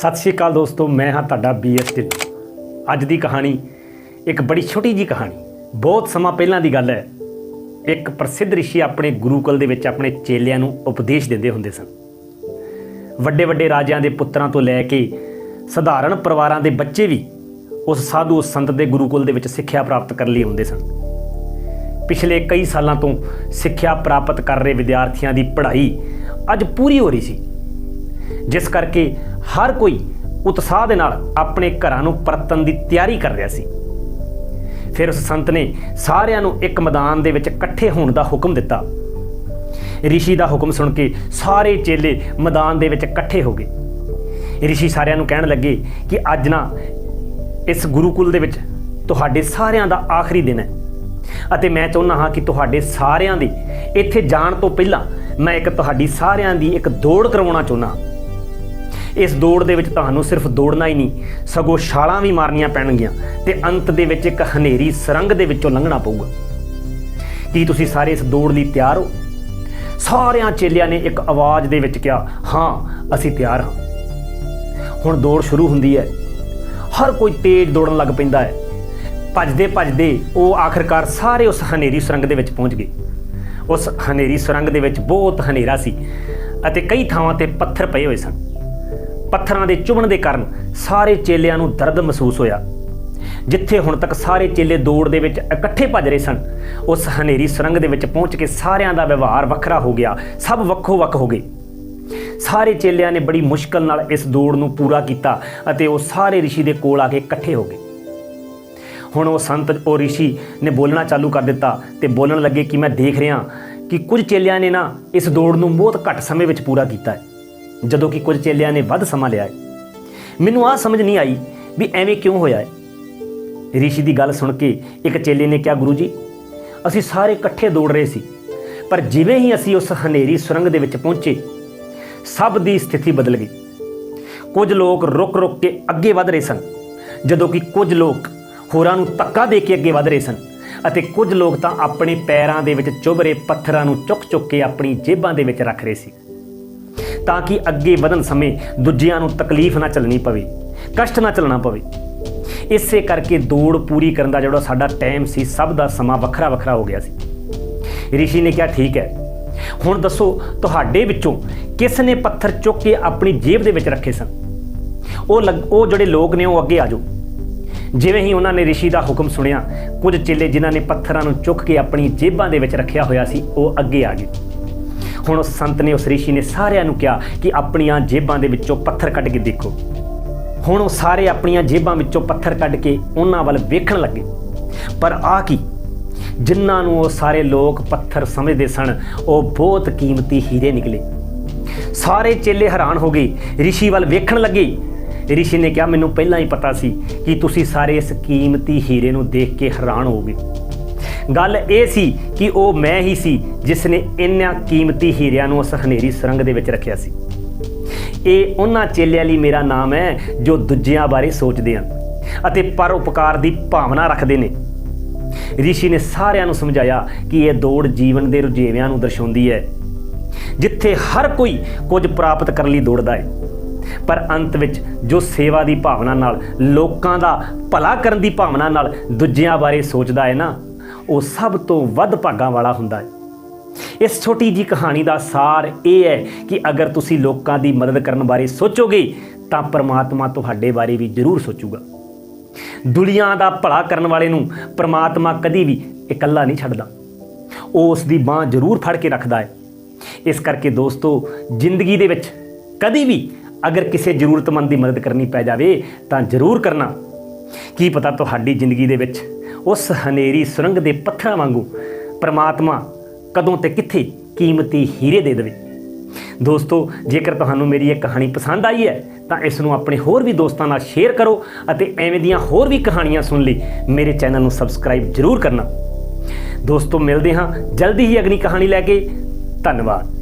ਸਤਿ ਸ਼੍ਰੀ ਅਕਾਲ ਦੋਸਤੋ, ਮੈਂ ਹਾਂ ਤੁਹਾਡਾ ਬੀਐਸ ਢਿੱਲੋਂ। ਅੱਜ ਦੀ ਕਹਾਣੀ ਇੱਕ ਬੜੀ ਛੋਟੀ ਜੀ ਕਹਾਣੀ। ਬਹੁਤ ਸਮਾਂ ਪਹਿਲਾਂ ਦੀ ਗੱਲ ਹੈ। ਇੱਕ ਪ੍ਰਸਿੱਧ ਰਿਸ਼ੀ ਆਪਣੇ ਗੁਰੂਕੁਲ ਦੇ ਵਿੱਚ ਆਪਣੇ ਚੇਲਿਆਂ ਨੂੰ ਉਪਦੇਸ਼ ਦਿੰਦੇ ਹੁੰਦੇ ਸਨ। ਵੱਡੇ ਵੱਡੇ ਰਾਜਿਆਂ ਦੇ ਪੁੱਤਰਾਂ ਤੋਂ ਲੈ ਕੇ ਸਧਾਰਨ ਪਰਿਵਾਰਾਂ ਦੇ ਬੱਚੇ ਵੀ ਉਸ ਸਾਧੂ, ਉਸ ਸੰਤ ਦੇ ਗੁਰੂਕੁਲ ਦੇ ਵਿੱਚ ਸਿੱਖਿਆ ਪ੍ਰਾਪਤ ਕਰਨ ਲਈ ਆਉਂਦੇ ਸਨ। ਪਿਛਲੇ ਕਈ ਸਾਲਾਂ ਤੋਂ ਸਿੱਖਿਆ ਪ੍ਰਾਪਤ ਕਰ ਰਹੇ ਵਿਦਿਆਰਥੀਆਂ ਦੀ ਪੜ੍ਹਾਈ ਅੱਜ ਪੂਰੀ ਹੋ ਰਹੀ ਸੀ। ਜਿਸ ਕਰਕੇ ਹਰ ਕੋਈ ਉਤਸ਼ਾਹ ਦੇ ਨਾਲ ਆਪਣੇ ਘਰਾਂ ਨੂੰ ਪਰਤਣ ਦੀ ਤਿਆਰੀ ਕਰ ਰਿਹਾ ਸੀ। ਫਿਰ ਉਸ ਸੰਤ ਨੇ ਸਾਰਿਆਂ ਨੂੰ ਇੱਕ ਮੈਦਾਨ ਦੇ ਵਿੱਚ ਇਕੱਠੇ ਹੋਣ ਦਾ ਹੁਕਮ ਦਿੱਤਾ। ਰਿਸ਼ੀ ਦਾ ਹੁਕਮ ਸੁਣ ਕੇ ਸਾਰੇ ਚੇਲੇ ਮੈਦਾਨ ਦੇ ਵਿੱਚ ਇਕੱਠੇ ਹੋ ਗਏ। ਰਿਸ਼ੀ ਸਾਰਿਆਂ ਨੂੰ ਕਹਿਣ ਲੱਗੇ ਕਿ ਅੱਜ ਨਾ ਇਸ ਗੁਰੂਕੁਲ ਦੇ ਵਿੱਚ ਤੁਹਾਡੇ ਸਾਰਿਆਂ ਦਾ ਆਖਰੀ ਦਿਨ ਹੈ ਅਤੇ ਮੈਂ ਚਾਹੁੰਦਾ ਹਾਂ ਕਿ ਤੁਹਾਡੇ ਸਾਰਿਆਂ ਦੇ ਇੱਥੇ ਜਾਣ ਤੋਂ ਪਹਿਲਾਂ ਮੈਂ ਇੱਕ ਤੁਹਾਡੀ ਸਾਰਿਆਂ ਦੀ ਇੱਕ ਦੌੜ ਕਰਵਾਉਣਾ ਚਾਹੁੰਦਾ ਹਾਂ। ਇਸ ਦੌੜ ਦੇ ਵਿੱਚ ਤੁਹਾਨੂੰ ਸਿਰਫ ਦੌੜਨਾ ਹੀ ਨਹੀਂ, ਸਗੋਂ ਛਾਲਾਂ ਵੀ ਮਾਰਨੀਆਂ ਪੈਣਗੀਆਂ ਤੇ ਅੰਤ ਦੇ ਵਿੱਚ ਇੱਕ ਹਨੇਰੀ ਸੁਰੰਗ ਦੇ ਵਿੱਚੋਂ ਲੰਘਣਾ ਪਊਗਾ। ਕੀ ਤੁਸੀਂ ਸਾਰੇ ਇਸ ਦੌੜ ਲਈ ਤਿਆਰ ਹੋ? ਸਾਰਿਆਂ ਚੇਲਿਆਂ ਨੇ ਇੱਕ ਆਵਾਜ਼ ਦੇ ਵਿੱਚ ਕਿਹਾ, ਹਾਂ, ਅਸੀਂ ਤਿਆਰ ਹਾਂ। ਹੁਣ ਦੌੜ ਸ਼ੁਰੂ ਹੁੰਦੀ ਹੈ। ਹਰ ਕੋਈ ਤੇਜ਼ ਦੌੜਨ ਲੱਗ ਪੈਂਦਾ ਹੈ। ਭੱਜਦੇ ਭੱਜਦੇ ਉਹ ਆਖਰਕਾਰ ਸਾਰੇ ਉਸ ਹਨੇਰੀ ਸੁਰੰਗ ਦੇ ਵਿੱਚ ਪਹੁੰਚ ਗਏ। ਉਸ ਹਨੇਰੀ ਸੁਰੰਗ ਦੇ ਵਿੱਚ ਬਹੁਤ ਹਨੇਰਾ ਸੀ ਅਤੇ ਕਈ ਥਾਵਾਂ ਤੇ ਪੱਥਰ ਪਏ ਹੋਏ ਸਨ। ਪੱਥਰਾਂ ਦੇ ਚੁਭਣ ਦੇ ਕਾਰਨ ਸਾਰੇ ਚੇਲਿਆਂ ਨੂੰ ਦਰਦ ਮਹਿਸੂਸ ਹੋਇਆ ਜਿੱਥੇ ਹੁਣ ਤੱਕ ਸਾਰੇ ਚੇਲੇ ਦੌੜ ਦੇ ਵਿੱਚ ਇਕੱਠੇ ਭੱਜ ਰਹੇ ਸਨ ਉਸ ਹਨੇਰੀ ਸੁਰੰਗ ਦੇ ਵਿੱਚ ਪਹੁੰਚ ਕੇ ਸਾਰਿਆਂ ਦਾ ਵਿਵਹਾਰ ਵੱਖਰਾ ਹੋ ਗਿਆ ਸਭ ਵੱਖੋ ਵੱਖ ਹੋ ਗਏ ਸਾਰੇ ਚੇਲਿਆਂ ਨੇ ਬੜੀ ਮੁਸ਼ਕਲ ਨਾਲ ਇਸ ਦੌੜ ਨੂੰ ਪੂਰਾ ਕੀਤਾ ਅਤੇ ਉਹ ਸਾਰੇ ઋષਿ ਦੇ ਕੋਲ ਆ ਕੇ ਇਕੱਠੇ ਹੋ ਗਏ ਹੁਣ ਉਹ ਸੰਤ ਉਹ ઋષਿ ਨੇ ਬੋਲਣਾ ਚਾਲੂ ਕਰ ਦਿੱਤਾ ਤੇ ਬੋਲਣ ਲੱਗੇ ਕਿ ਮੈਂ ਦੇਖ ਰਿਹਾ ਕਿ ਕੁਝ ਚੇਲਿਆਂ ਨੇ ਨਾ ਇਸ ਦੌੜ ਨੂੰ ਬਹੁਤ ਘੱਟ ਸਮੇਂ ਵਿੱਚ ਪੂਰਾ ਕੀਤਾ ਹੈ ਜਦੋਂ ਕਿ ਕੁਝ ਚੇਲਿਆਂ ਨੇ ਵੱਧ ਸਮਾਂ ਲਿਆ ਹੈ। ਮੈਨੂੰ ਆਹ ਸਮਝ ਨਹੀਂ ਆਈ ਵੀ ਐਵੇਂ ਕਿਉਂ ਹੋਇਆ ਹੈ। ਰਿਸ਼ੀ ਦੀ ਗੱਲ ਸੁਣ ਕੇ ਇੱਕ ਚੇਲੇ ਨੇ ਕਿਹਾ, ਗੁਰੂ ਜੀ, ਅਸੀਂ ਸਾਰੇ ਇਕੱਠੇ ਦੌੜ ਰਹੇ ਸੀ, ਪਰ ਜਿਵੇਂ ਹੀ ਅਸੀਂ ਉਸ ਹਨੇਰੀ ਸੁਰੰਗ ਦੇ ਵਿੱਚ ਪਹੁੰਚੇ, ਸਭ ਦੀ ਸਥਿਤੀ ਬਦਲ ਗਈ। ਕੁਝ ਲੋਕ ਰੁਕ-ਰੁਕ ਕੇ ਅੱਗੇ ਵਧ ਰਹੇ ਸਨ, ਜਦੋਂ ਕਿ ਕੁਝ ਲੋਕ ਹੋਰਾਂ ਨੂੰ ਧੱਕਾ ਦੇ ਕੇ ਅੱਗੇ ਵਧ ਰਹੇ ਸਨ ਅਤੇ ਕੁਝ ਲੋਕ ਤਾਂ ਆਪਣੇ ਪੈਰਾਂ ਦੇ ਵਿੱਚ ਚੁਭ ਰਹੇ ਪੱਥਰਾਂ ਨੂੰ ਚੁੱਕ-ਚੁੱਕ ਕੇ ਆਪਣੀ ਜੇਬਾਂ ਦੇ ਵਿੱਚ ਰੱਖ ਰਹੇ ਸੀ। ਤਾਂ ਕਿ ਅੱਗੇ ਵਧਣ ਸਮੇਂ ਦੂਜਿਆਂ ਨੂੰ ਤਕਲੀਫ ਨਾ ਚੱਲਣੀ ਪਵੇ ਕਸ਼ਟ ਨਾ ਚੱਲਣਾ ਪਵੇ ਇਸੇ ਕਰਕੇ ਦੌੜ ਪੂਰੀ ਕਰਨ ਦਾ ਜਿਹੜਾ ਸਾਡਾ ਟਾਈਮ ਸੀ ਸਭ ਦਾ ਸਮਾਂ ਵੱਖਰਾ ਵੱਖਰਾ ਹੋ ਗਿਆ ਸੀ ઋષਿ ਨੇ ਕਿਹਾ ਠੀਕ ਹੈ ਹੁਣ ਦੱਸੋ ਤੁਹਾਡੇ ਵਿੱਚੋਂ ਕਿਸ ਨੇ ਪੱਥਰ ਚੁੱਕ ਕੇ ਆਪਣੀ ਜੇਬ ਦੇ ਵਿੱਚ ਰੱਖੇ ਸਨ ਉਹ ਲੱਗ- ਉਹ ਜਿਹੜੇ ਲੋਕ ਨੇ ਉਹ ਅੱਗੇ ਆ ਜਾਓ ਜਿਵੇਂ ਹੀ ਉਹਨਾਂ ਨੇ ઋષਿ ਦਾ ਹੁਕਮ ਸੁਣਿਆ ਕੁਝ ਚੇਲੇ ਜਿਨ੍ਹਾਂ ਨੇ ਪੱਥਰਾਂ ਨੂੰ ਚੁੱਕ ਕੇ ਆਪਣੀ ਜੇਬਾਂ ਦੇ ਵਿੱਚ ਰੱਖਿਆ ਹੋਇਆ ਸੀ ਉਹ ਅੱਗੇ ਆ ਗਏ ਹੁਣ ਉਸ ਸੰਤ ਨੇ ਉਸ ઋષਿ ਨੇ ਸਾਰਿਆਂ ਨੂੰ ਕਿਹਾ ਕਿ ਆਪਣੀਆਂ ਜੇਬਾਂ ਦੇ ਵਿੱਚੋਂ ਪੱਥਰ ਕੱਢ ਕੇ ਦੇਖੋ ਹੁਣ ਉਹ ਸਾਰੇ ਆਪਣੀਆਂ ਜੇਬਾਂ ਵਿੱਚੋਂ ਪੱਥਰ ਕੱਢ ਕੇ ਉਹਨਾਂ ਵੱਲ ਵੇਖਣ ਲੱਗੇ ਪਰ ਆ ਕੀ ਜਿਨ੍ਹਾਂ ਨੂੰ ਉਹ ਸਾਰੇ ਲੋਕ ਪੱਥਰ ਸਮਝਦੇ ਸਨ ਉਹ ਬਹੁਤ ਕੀਮਤੀ ਹੀਰੇ ਨਿਕਲੇ ਸਾਰੇ ਚੇਲੇ ਹੈਰਾਨ ਹੋ ਗਏ ઋષਿ ਵੱਲ ਵੇਖਣ ਲੱਗੇ ઋષਿ ਨੇ ਕਿਹਾ ਮੈਨੂੰ ਪਹਿਲਾਂ ਹੀ ਪਤਾ ਸੀ ਕਿ ਤੁਸੀਂ ਸਾਰੇ ਇਸ ਕੀਮਤੀ ਹੀਰੇ ਨੂੰ ਦੇਖ ਕੇ ਹੈਰਾਨ ਹੋਗੇ ਗੱਲ ਇਹ ਸੀ ਕਿ ਉਹ ਮੈਂ ਹੀ ਸੀ ਜਿਸ ਨੇ ਇੰਨਾ ਕੀਮਤੀ ਹੀਰਿਆਂ ਨੂੰ ਉਸ ਹਨੇਰੀ ਸੁਰੰਗ ਦੇ ਵਿੱਚ ਰੱਖਿਆ ਸੀ। ਇਹ ਉਹਨਾਂ ਚੇਲਿਆਂ ਲਈ ਮੇਰਾ ਨਾਮ ਹੈ ਜੋ ਦੂਜਿਆਂ ਬਾਰੇ ਸੋਚਦੇ ਹਨ ਅਤੇ ਪਰਉਪਕਾਰ ਦੀ ਭਾਵਨਾ ਰੱਖਦੇ ਨੇ। ਰਿਸ਼ੀ ਨੇ ਸਾਰਿਆਂ ਨੂੰ ਸਮਝਾਇਆ ਕਿ ਇਹ ਦੌੜ ਜੀਵਨ ਦੇ ਰੁਝੇਵਿਆਂ ਨੂੰ ਦਰਸਾਉਂਦੀ ਹੈ, ਜਿੱਥੇ ਹਰ ਕੋਈ ਕੁਝ ਪ੍ਰਾਪਤ ਕਰਨ ਲਈ ਦੌੜਦਾ ਹੈ। ਪਰ ਅੰਤ ਵਿੱਚ ਜੋ ਸੇਵਾ ਦੀ ਭਾਵਨਾ ਨਾਲ, ਲੋਕਾਂ ਦਾ ਭਲਾ ਕਰਨ ਦੀ ਭਾਵਨਾ ਨਾਲ ਦੂਜਿਆਂ ਬਾਰੇ ਸੋਚਦਾ ਹੈ ਨਾ ਉਹ ਸਭ ਤੋਂ ਵੱਧ ਭਾਗਾਂ ਵਾਲਾ ਹੁੰਦਾ ਹੈ। ਇਸ ਛੋਟੀ ਜੀ ਕਹਾਣੀ ਦਾ ਸਾਰ ਇਹ ਹੈ ਕਿ ਅਗਰ ਤੁਸੀਂ ਲੋਕਾਂ ਦੀ ਮਦਦ ਕਰਨ ਬਾਰੇ ਸੋਚੋਗੇ, ਤਾਂ ਪਰਮਾਤਮਾ ਤੁਹਾਡੇ ਬਾਰੇ ਵੀ ਜ਼ਰੂਰ ਸੋਚੂਗਾ। ਦੁਨੀਆ ਦਾ ਭਲਾ ਕਰਨ ਵਾਲੇ ਨੂੰ ਪਰਮਾਤਮਾ ਕਦੀ ਵੀ ਇਕੱਲਾ ਨਹੀਂ ਛੱਡਦਾ। ਉਹ ਉਸ ਦੀ ਬਾਹ ਜ਼ਰੂਰ ਫੜ ਕੇ ਰੱਖਦਾ ਹੈ। ਇਸ ਕਰਕੇ ਦੋਸਤੋ, ਜ਼ਿੰਦਗੀ ਦੇ ਵਿੱਚ ਕਦੀ ਵੀ ਅਗਰ ਕਿਸੇ ਜ਼ਰੂਰਤਮੰਦ ਦੀ ਮਦਦ ਕਰਨੀ ਪੈ ਜਾਵੇ, ਤਾਂ ਜ਼ਰੂਰ ਕਰਨਾ। ਕੀ ਪਤਾ ਤੁਹਾਡੀ ਜ਼ਿੰਦਗੀ ਦੇ ਵਿੱਚ ਉਸ ਹਨੇਰੀ ਸੁਰੰਗ ਦੇ ਪੱਥਰਾਂ ਵਾਂਗੂ ਪਰਮਾਤਮਾ ਕਦੋਂ ਤੇ ਕਿੱਥੇ ਕੀਮਤੀ ਹੀਰੇ ਦੇ ਦੇਵੇ। ਦੋਸਤੋ, ਜੇਕਰ ਤੁਹਾਨੂੰ ਮੇਰੀ ਇਹ ਕਹਾਣੀ ਪਸੰਦ ਆਈ ਹੈ, ਤਾਂ ਇਸ ਨੂੰ ਆਪਣੇ ਹੋਰ ਵੀ ਦੋਸਤਾਂ ਨਾਲ ਸ਼ੇਅਰ ਕਰੋ ਅਤੇ ਐਵੇਂ ਦੀਆਂ ਹੋਰ ਵੀ ਕਹਾਣੀਆਂ ਸੁਣ ਲਈ ਮੇਰੇ ਚੈਨਲ ਨੂੰ ਸਬਸਕ੍ਰਾਈਬ ਜ਼ਰੂਰ ਕਰਨਾ। ਦੋਸਤੋ, ਮਿਲਦੇ ਹਾਂ ਜਲਦੀ ਹੀ ਅਗਲੀ ਕਹਾਣੀ ਲੈ ਕੇ। ਧੰਨਵਾਦ।